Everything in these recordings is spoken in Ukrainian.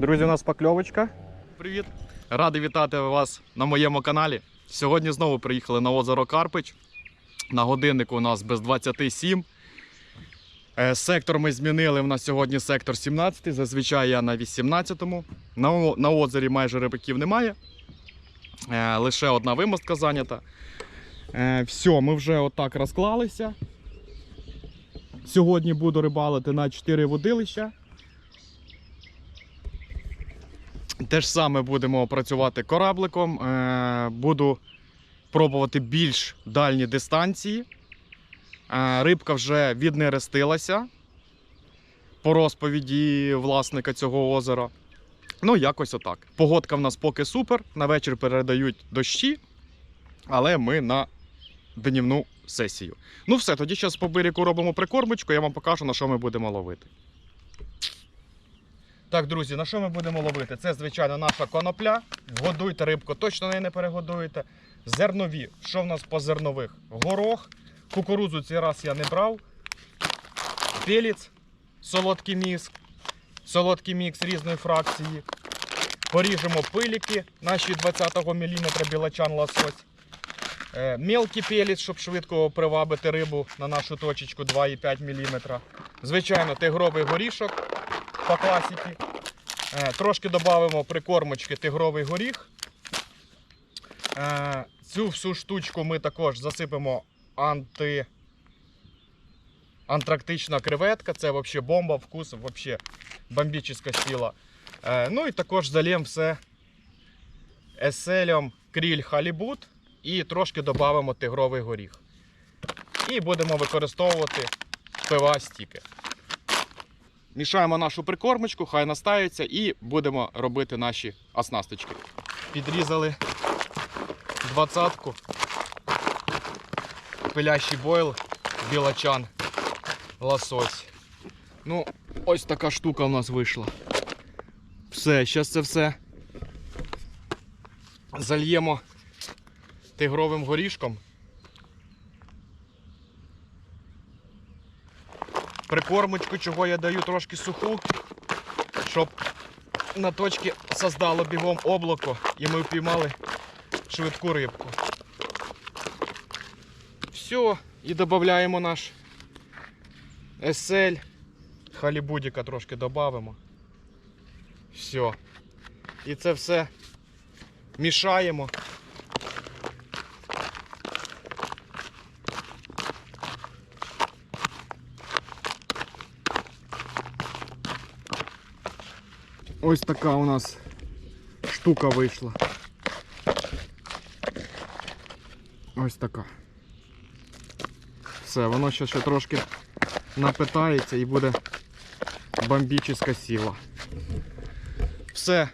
Друзі, у нас покльовочка. Привіт! Радий вітати вас на моєму каналі. Сьогодні знову приїхали на озеро Карпич. На годиннику у нас без 27. Е, Сектор ми змінили. У нас сьогодні сектор 17, зазвичай я на 18-му. На, на озері майже рибаків немає. Е, Лише одна вимостка зайнята. Е, Все, ми вже отак розклалися. Сьогодні буду рибалити на 4 водилища. Те ж саме будемо працювати корабликом. Е, Буду пробувати більш дальні дистанції. Е, Рибка вже віднерестилася по розповіді власника цього озера. Ну, якось отак. Погодка в нас поки супер. На вечір передають дощі, але ми на днівну сесію. Ну все, тоді зараз по берегу робимо прикормочку, я вам покажу, на що ми будемо ловити. Так, друзі, на що ми будемо ловити? Це, звичайно, наша конопля. Годуйте рибку, точно неї не перегодуєте. Зернові. Що в нас по зернових? Горох. Кукурудзу цей раз я не брав. Пеліц, солодкий мікс, солодкий мікс різної фракції. Поріжемо пиліки наші 20 мм білачан лосось. Е, Мелкий пеліц, щоб швидко привабити рибу на нашу точечку 2,5 мм. Звичайно, тигровий горішок по класіки. Е, Трошки додамо прикормочки тигровий горіх. Е, Цю всю штучку ми також засипемо анти... антрактична креветка. Це взагалі бомба, вкус, взагалі бомбічна сила. Е, Ну і також залємо все еселем кріль халібут і трошки додамо тигровий горіх. І будемо використовувати пива стіки. Мішаємо нашу прикормочку, хай настається, і будемо робити наші оснасточки. Підрізали двадцятку, пилящий бойл, білачан, лосось. Ну, ось така штука у нас вийшла. Все, зараз це все зальємо тигровим горішком. Прикормочку, чого я даю трошки суху, щоб на точці создало бігом облако і ми впіймали швидку рибку. Все, і додаємо наш есель, халібудіка трошки додамо. Все. І це все мішаємо. Ось така у нас штука вийшла. Ось така. Все, воно ще, ще трошки напитається і буде бомбічна сила. Все,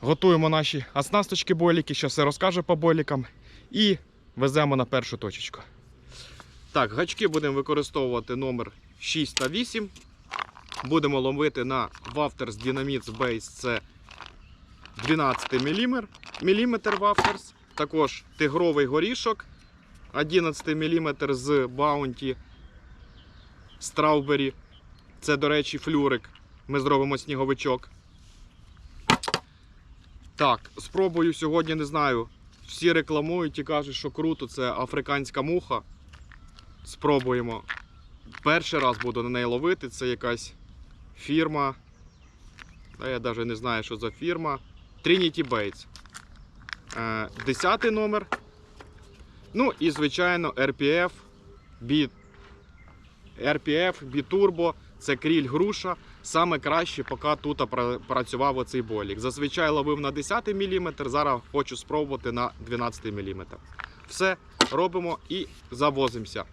готуємо наші оснасточки бойліки, ще все розкаже по бойлікам. І веземо на першу точечку. Так, гачки будемо використовувати номер 6 та 8. Будемо ловити на Wafters Dynamics Base, це 12 мм, міліметр Wafters. Також тигровий горішок 11 мм з Bounty Strawberry. Це, до речі, флюрик. Ми зробимо сніговичок. Так, спробую сьогодні, не знаю. Всі рекламують і кажуть, що круто, це африканська муха. Спробуємо. Перший раз буду на неї ловити. Це якась фірма. Та я навіть не знаю, що за фірма. Trinity Baits. Е, Десятий номер. Ну і, звичайно, RPF B, RPF B-Turbo. Це кріль груша. Саме краще, поки тут працював оцей болік. Зазвичай ловив на 10 мм, зараз хочу спробувати на 12 мм. Все робимо і завозимося.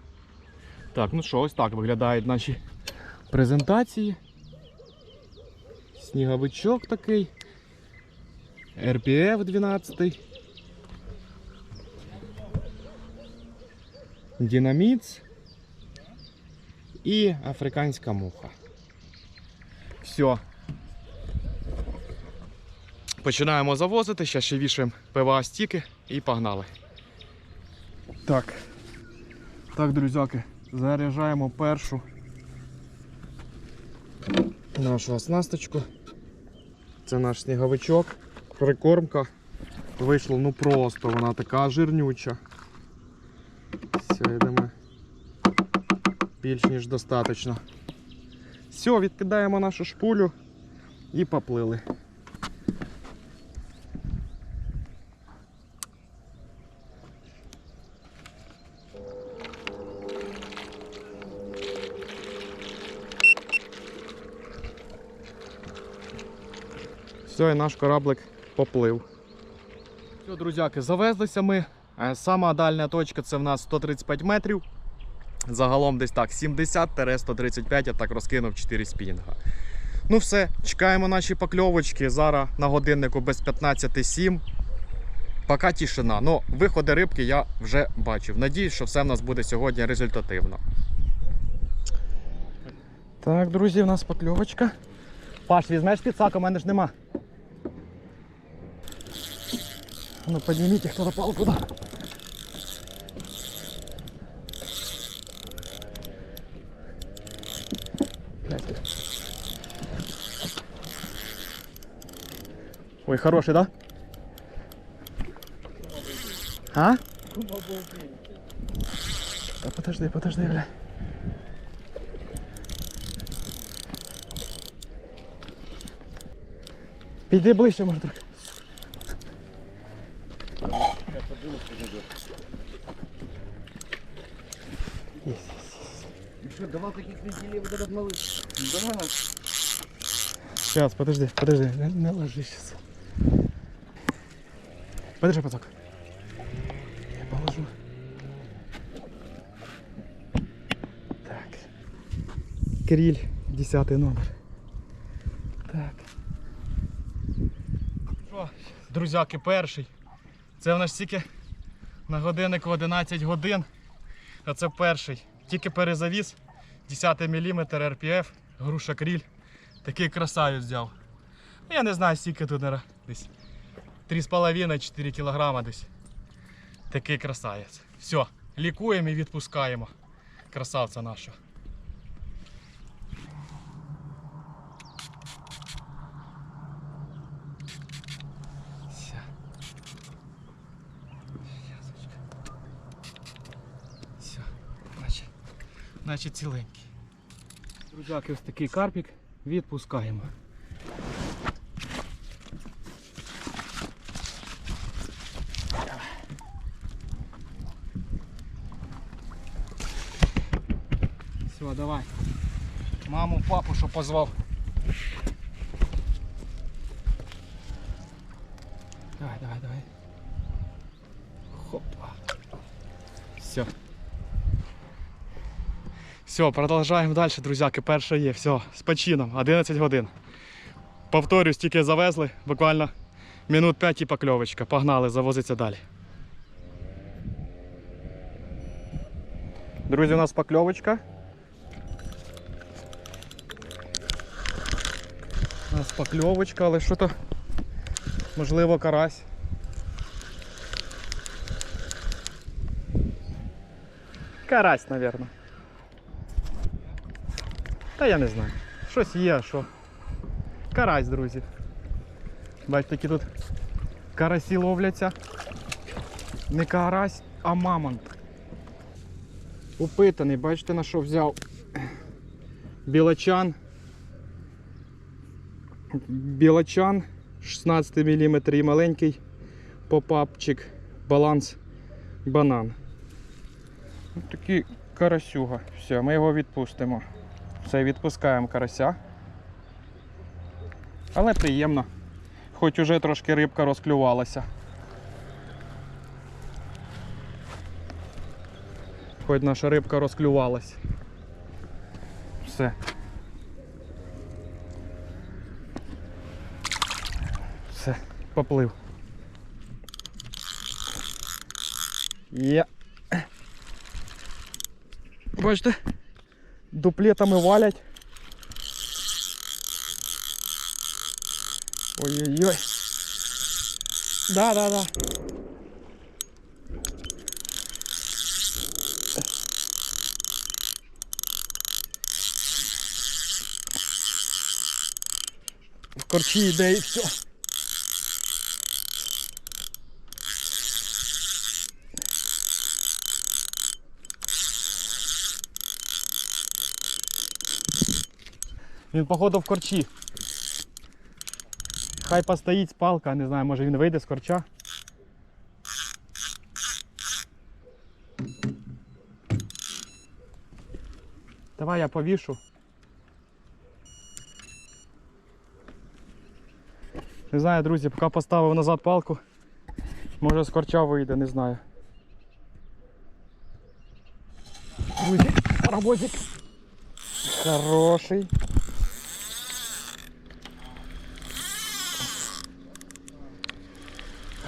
Так, ну що, ось так виглядають наші презентації. Сніговичок такий. RPF 12. Динаміц і африканська муха. Все. Починаємо завозити, ще ще вішаємо ПВА стіки і погнали. Так. Так, друзяки, заряджаємо першу нашу оснасточку. Це наш сніговичок. Прикормка. Вийшла, ну просто, вона така жирнюча. Все, йдемо. Більш ніж достатньо. Все, відкидаємо нашу шпулю і поплили. Все, і наш кораблик поплив. Все, друзяки, завезлися ми. Е, Сама дальня точка це в нас 135 метрів. Загалом десь так 70-135, я так розкинув 4 спінга. Ну все, чекаємо наші покльовочки. Зараз на годиннику без 15.07. Поки тишина. Ну, виходи рибки я вже бачив. Надіюсь, що все в нас буде сьогодні результативно. Так, друзі, у нас покльовочка. Паш, візьмеш підсак, у мене ж нема. Ну, підніміть хто на палку, да. Ой, хороший, да? А? Да подожди, подожди, бля. Піди ближче, може трохи. Давал таких вентилей вот этот малыш? Давай. Сейчас, подожди, подожди, не, не сейчас. Подержи поток. Я положу. Так. Криль, 10 номер. Так. Що, друзяки, перший. Це в нас тільки на годиннику 11 годин. А це перший. Тільки перезавіз. 10 мм RPF, груша кріль. Такий красавець взяв. Ну, Я не знаю, скільки тут десь 3,5-4 кг десь. Такий красавець. Все, лікуємо і відпускаємо. Красавця нашого. Все. Значить ціленький. Друзяки, ось такий карпік відпускаємо. Все, давай. Маму, папу, що позвав. Давай, давай, давай. Хопа. Все. Все, продовжуємо далі, друзяки. Перше є. Все, з почином. 11 годин. Повторюсь, тільки завезли, буквально минут 5 і покльовочка. Погнали, завозиться далі. Друзі, у нас покльовочка. У нас покльовочка, але що то можливо карась. Карась, мабуть. Та я не знаю. Щось є, а що. Карась, друзі. Бачите, які тут карасі ловляться. Не карась, а мамонт. Упитаний, бачите на що взяв білочан. Білочан 16 мм і маленький попапчик, баланс банан. Ось такий карасюга. Все, ми його відпустимо. Все, відпускаємо карася. Але приємно. Хоч уже трошки рибка розклювалася. Хоч наша рибка розклювалась. Все. Все, поплив. Є. Бачите? Дуплетами валять. Ой-ой-ой. Да, да, да. В корчі йде і все. Він, походу, в корчі. Хай постоїть палка, не знаю, може він вийде з корча. Давай я повішу. Не знаю, друзі, поки поставив назад палку. Може з корча вийде, не знаю. Друзі, роботик. Хороший.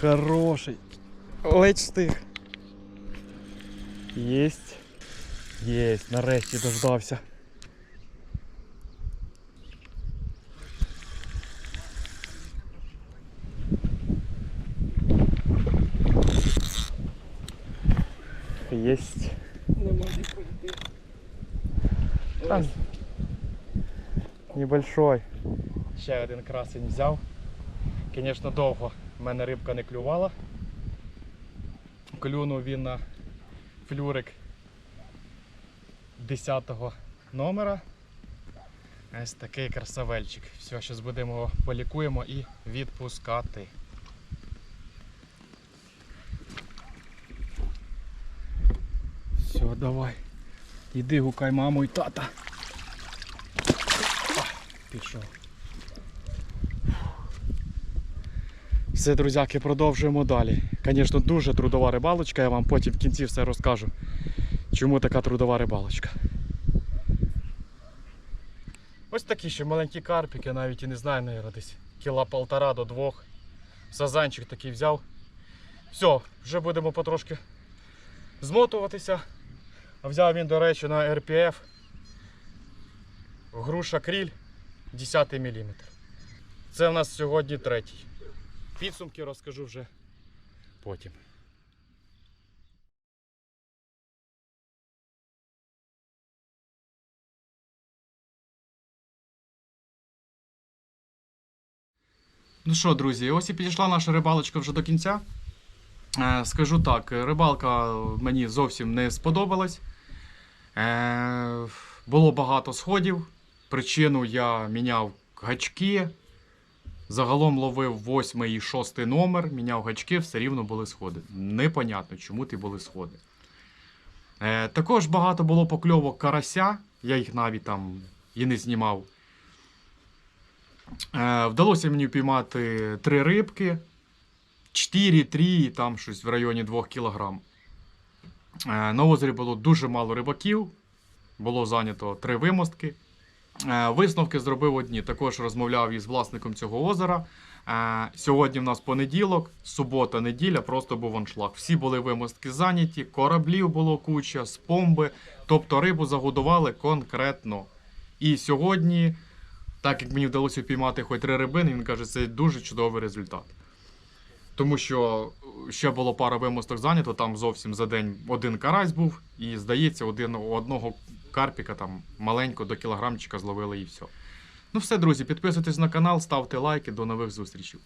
Хороший. Ледь встиг. Єсть. Єсть, нарешті дождався. Єсть. Не можу пройти. Там небольшой. Ще один красень взяв. Звісно, довго В мене рибка не клювала. Клюнув він на флюрик 10-го номера. Ось такий красавельчик. Все, зараз будемо його полікуємо і відпускати. Все, давай. Іди гукай маму і тата. Пішов. Все, друзяки, продовжуємо далі. Звісно, дуже трудова рибалочка, я вам потім в кінці все розкажу. Чому така трудова рибалочка. Ось такі ще маленькі карпики, навіть і не знаю, навіть десь кіла полтора до двох. Сазанчик такий взяв. Все, вже будемо потрошки змотуватися. Взяв він, до речі, на RPF груша кріль 10 мм. Це в нас сьогодні третій. Підсумки розкажу вже потім. Ну що, друзі, ось і підійшла наша рибалочка вже до кінця. Е, Скажу так, рибалка мені зовсім не сподобалась. Е, Було багато сходів. Причину я міняв гачки. Загалом ловив 8 і 6 номер, міняв гачки, все рівно були сходи. Непонятно, чому ті були сходи. Е, також багато було покльовок карася, я їх навіть там і не знімав. Е, вдалося мені піймати три рибки. 4, 3, там щось в районі 2 кг. На озері було дуже мало рибаків. Було зайнято три вимостки. Е, Висновки зробив одні. Також розмовляв із власником цього озера. Е, Сьогодні в нас понеділок, субота, неділя, просто був аншлаг. Всі були вимостки зайняті, кораблів було куча, спомби. Тобто рибу загодували конкретно. І сьогодні, так як мені вдалося піймати хоч три рибини, він каже, це дуже чудовий результат. Тому що ще було пара вимосток зайнято, там зовсім за день один карась був, і здається, один, одного карпіка там маленько до кілограмчика зловили і все. Ну все, друзі, підписуйтесь на канал, ставте лайки, до нових зустрічей.